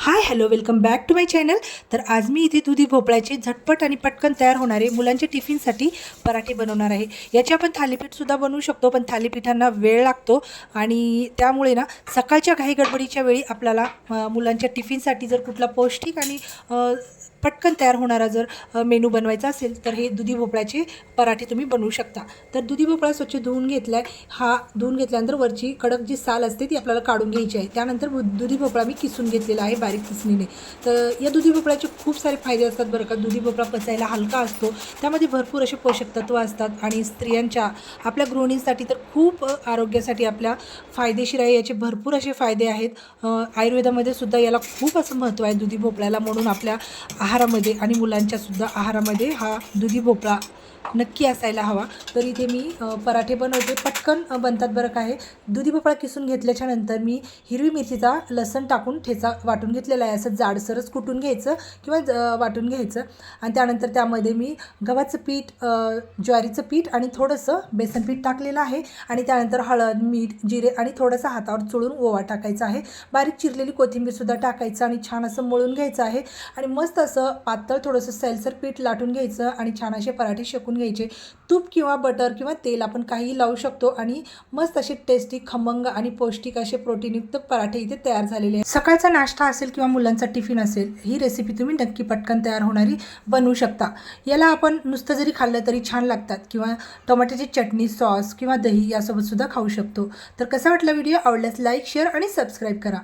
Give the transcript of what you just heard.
Hi hello welcome back to my channel तर आज मी इथे दुधी भोपळ्याचे झटपट आणि पटकन तयार होणारे मुलांच्या टिफिनसाठी पराठे बनवणार आहे. याचे आपण थालीपीठसुद्धा बनवू शकतो पण थालीपीठांना वेळ लागतो आणि त्यामुळे ना सकाळच्या काही गडबडीच्या वेळी आपल्याला मुलांच्या टिफिनसाठी जर कुठला पौष्टिक आणि पटकन तयार होणारा जर मेनू बनवायचा असेल तर हे दुधी भोपळ्याचे पराठे तुम्ही बनवू शकता. तर दुधी भोपळा स्वच्छ धुवून घेतला आहे हा धुवून घेतल्यानंतर वरची कडक जी साल असते ती आपल्याला काढून घ्यायची आहे. त्यानंतर दुधी भोपळा मी किसून घेतलेला आहे बारीक किसणीने तर या दुधी भोपळ्याचे खूप सारे फायदे असतात बरं का. दुधी भोपळा पचायला हलका असतो. त्यामध्ये भरपूर असे पोषक तत्व असतात आणि स्त्रियांच्या आपल्या गृहिणींसाठी तर खूप आरोग्यासाठी आपल्या फायदेशीर आहे. याचे भरपूर असे फायदे आहेत. आयुर्वेदामध्ये सुद्धा याला खूप असं महत्त्व आहे दुधी भोपळ्याला म्हणून आपल्या आहारामध्ये आणि मुलांच्यासुद्धा आहारामध्ये हा दुधी भोपळा नक्की असायला हवा. तर इथे मी पराठे बनवते. पटकन बनतात बरं काय दुधी भोपळा किसून घेतल्याच्या नंतर मी हिरवी मिरचीचा लसण टाकून ठेचा वाटून घेतलेला आहे. असं जाडसरच कुटून घ्यायचं किंवा ज- वाटून घ्यायचं. आणि त्यानंतर त्यामध्ये मी गव्हाचं पीठ ज्वारीचं पीठ आणि थोडंसं बेसन पीठ टाकलेलं आहे. आणि त्यानंतर हळद मीठ जिरे आणि थोडंसं हातावर चोळून ओवा टाकायचा आहे. बारीक चिरलेली कोथिंबीरसुद्धा टाकायचं आणि छान असं मळून घ्यायचं आहे. आणि मस्त असं पातळ थोडंसं सैलसर पीठ लाटून घ्यायचं आणि छान असे पराठे शेकून घ्यायचे. तूप किंवा बटर किंवा तेल आपण काही लावू शकतो आणि मस्त असे टेस्टी खमंग आणि पौष्टिक असे प्रोटीनयुक्त पराठे इथे तयार झालेले आहेत. सकाळचा नाश्ता असेल किंवा मुलांचा टिफिन असेल ही रेसिपी तुम्ही नक्की पटकन तयार होणारी बनवू शकता. याला आपण नुसतं जरी खाल्लं तरी छान लागतात किंवा टोमॅटोची चटणी सॉस किंवा दही यासोबत सुद्धा खाऊ शकतो. तर कसा वाटला व्हिडिओ आवडल्यास लाईक शेअर आणि सबस्क्राईब करा.